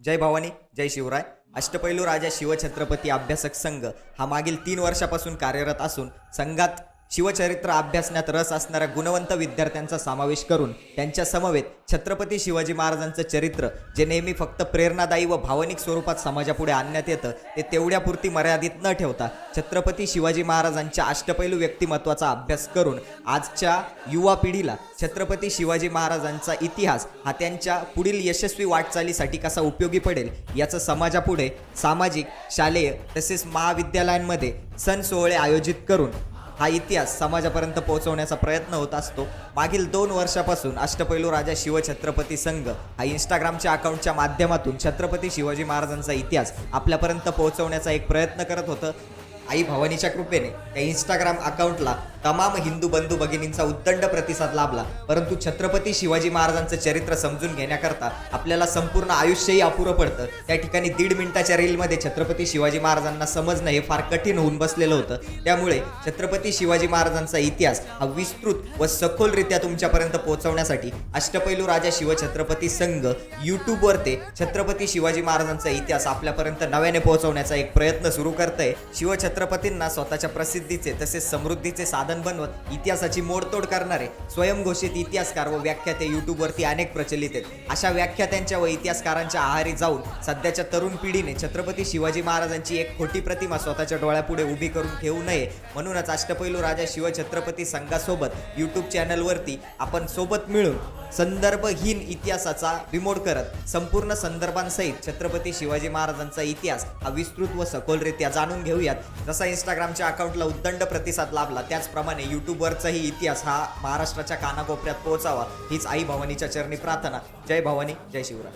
जय भवानी जय शिवराय. अष्टपैलू राजा शिवछत्रपती अभ्यासक संघ हा मागील तीन वर्षापासून कार्यरत असून संघात शिवचरित्र अभ्यासण्यात रस असणाऱ्या गुणवंत विद्यार्थ्यांचा समावेश करून त्यांच्या समवेत छत्रपती शिवाजी महाराजांचं चरित्र जे नेहमी फक्त प्रेरणादायी व भावनिक स्वरूपात समाजापुढे आणण्यात येतं ते तेवढ्यापुरती मर्यादित न ठेवता छत्रपती शिवाजी महाराजांच्या अष्टपैलू व्यक्तिमत्वाचा अभ्यास करून आजच्या युवा पिढीला छत्रपती शिवाजी महाराजांचा इतिहास हा त्यांच्या पुढील यशस्वी वाटचालीसाठी कसा उपयोगी पडेल याचं समाजापुढे सामाजिक शालेय तसेच महाविद्यालयांमध्ये सण सोहळे आयोजित करून हा इतिहास समाजापर्यंत पोहोचवण्याचा प्रयत्न होत असतो. मागील दोन वर्षापासून अष्टपैलू राजा शिवछत्रपती संघ हा इंस्टाग्रामच्या अकाउंटच्या माध्यमातून छत्रपती शिवाजी महाराजांचा इतिहास आपल्यापर्यंत पोहोचवण्याचा एक प्रयत्न करत होतं. आई भवानीच्या कृपेने त्या इंस्टाग्राम अकाउंटला तमाम हिंदू बंधू भगिनींचा उद्दंड प्रतिसाद लाभला. परंतु छत्रपती शिवाजी महाराजांचं चरित्र समजून घेण्याकरता आपल्याला संपूर्ण आयुष्यही अपुरं पडतं. त्या ठिकाणी दीड मिनिटाच्या रीलमध्ये छत्रपती शिवाजी महाराजांना समजणं हे फार कठीण होऊन बसलेलं होतं. त्यामुळे छत्रपती शिवाजी महाराजांचा इतिहास हा विस्तृत व सखोलरित्या तुमच्यापर्यंत पोहोचवण्यासाठी अष्टपैलू राजा शिवछत्रपती संघ यूट्यूबवर ते छत्रपती शिवाजी महाराजांचा इतिहास आपल्यापर्यंत नव्याने पोहोचवण्याचा एक प्रयत्न सुरू करतंय. छत्रपतींना स्वतःच्या प्रसिद्धीचे तसेच समृद्धीचे साधन बनवत इतिहासाची मोडतोड करणारे स्वयंघोषित इतिहासकार व व्याख्याते युट्यूबवरती अनेक प्रचलित आहेत. अशा व्याख्यात्यांच्या व इतिहासकारांच्या आहारी जाऊन सध्याच्या तरुण पिढीने छत्रपती शिवाजी महाराजांची एक खोटी प्रतिमा स्वतःच्या डोळ्यापुढे उभी करून ठेवू नये. म्हणूनच अष्टपैलू राजा शिवछत्रपती संघासोबत यूट्यूब चॅनलवरती आपण सोबत मिळून संदर्भहीन इतिहासाचा रिमोट करत संपूर्ण संदर्भांसहित छत्रपती शिवाजी महाराजांचा इतिहास हा विस्तृत व सखोलरित्या जाणून घेऊयात. जसा इंस्टाग्रामच्या अकाउंटला उद्दंड प्रतिसाद लाभला त्याचप्रमाणे यूट्यूबवरचाही इतिहास हा महाराष्ट्राच्या कानाकोपऱ्यात पोहोचावा हीच आई भवानीच्या चरणी प्रार्थना. जय भवानी जय शिवराय.